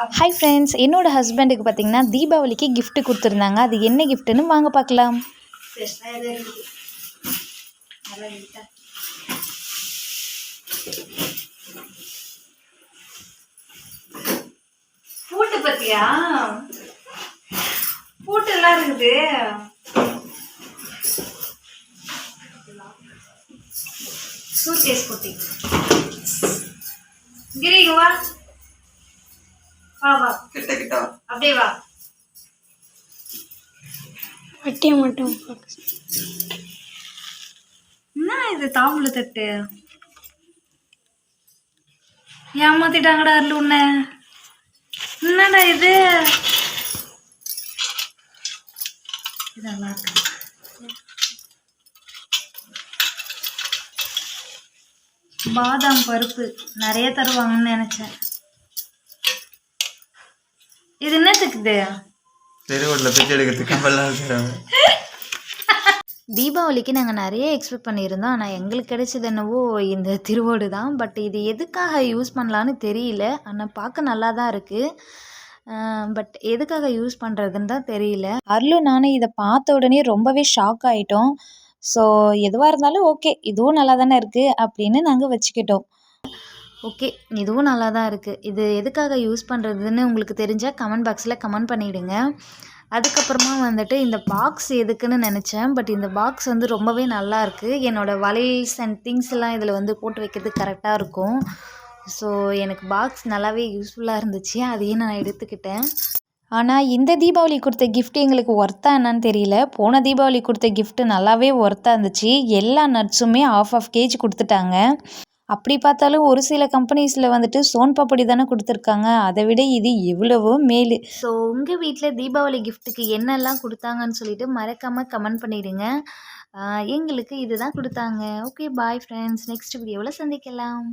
Hi friends என்னோடய ஹஸ்பண்டுக்கு பார்த்தீங்கன்னா தீபாவளிக்கு gift கொடுத்துருந்தாங்க. அது என்ன கிஃப்ட்டுன்னு வாங்க பார்க்கலாம். பூட்டு பத்தியா? பூட்டு எல்லாம் இருக்குது. சூட்கேஸ் போட்டி. கிரி வா கிட்ட கிட்ட வா. அப்படியே வா. வட்டியை மட்டும் என்ன இது தாம்பூல தட்டு? ஏமாத்திட்டாங்கடா அருள் உன்னை. என்னடா இது? இது நல்லா இருக்கு? பாதாம் பருப்பு நிறைய தருவாங்கன்னு நினைச்சேன். இது என்னத்துக்குது தெருவோட்டில் பிச்சை எடுக்கிறதுக்கு கம்பெல்லாம் தீபாவளிக்கு நாங்கள் நிறைய எக்ஸ்பெக்ட் பண்ணியிருந்தோம். ஆனால் எங்களுக்கு கிடைச்சது என்னவோ இந்த திருவோடு தான். பட் இது எதுக்காக யூஸ் பண்ணலான்னு தெரியல. ஆனால் பார்க்க நல்லா தான் இருக்குது பட் எதுக்காக யூஸ் பண்ணுறதுன்னு தான் தெரியல. அருளும் நானும் இதை பார்த்த உடனே ரொம்பவே ஷாக் ஆகிட்டோம் ஸோ எதுவாக இருந்தாலும் ஓகே இதுவும் நல்லா தானே இருக்குது அப்படின்னு நாங்கள் வச்சுக்கிட்டோம். ஓகே இதுவும் நல்லா தான் இருக்குது இது எதுக்காக யூஸ் பண்ணுறதுன்னு உங்களுக்கு தெரிஞ்சால் கமெண்ட் பாக்ஸில் கமெண்ட் பண்ணிவிடுங்க அதுக்கப்புறமா வந்துட்டு இந்த பாக்ஸ் எதுக்குன்னு நினச்சேன். பட் இந்த பாக்ஸ் வந்து ரொம்பவே நல்லாயிருக்கு என்னோடய வளையல்ஸ் அண்ட் திங்ஸ் எல்லாம் இதில் வந்து போட்டு வைக்கிறது கரெக்டாக இருக்கும். ஸோ எனக்கு பாக்ஸ் நல்லாவே யூஸ்ஃபுல்லாக இருந்துச்சு. அதையே நான் எடுத்துக்கிட்டேன். ஆனால் இந்த தீபாவளி கொடுத்த கிஃப்ட் எங்களுக்கு ஒர்த்தா என்னன்னு தெரியல. போன தீபாவளி கொடுத்த கிஃப்ட்டு நல்லாவே ஒர்த்தாக இருந்துச்சு. எல்லா நட்ஸுமே ஆஃப் ஆஃப் கேஜி கொடுத்துட்டாங்க. அப்படி பார்த்தாலும் ஒரு சில கம்பெனிஸில் வந்துட்டு சோன் பாப்படி தானே கொடுத்துருக்காங்க. அதை விட இது எவ்வளவோ மேலு. ஸோ உங்கள் வீட்டில் தீபாவளி கிஃப்ட்டுக்கு என்னெல்லாம் கொடுத்தாங்கன்னு சொல்லிட்டு மறக்காமல் கமெண்ட் பண்ணிடுங்க. எங்களுக்கு இதுதான் கொடுத்தாங்க. ஓகே பாய் ஃப்ரெண்ட்ஸ் நெக்ஸ்ட் வீடியோவில் சந்திக்கலாம்.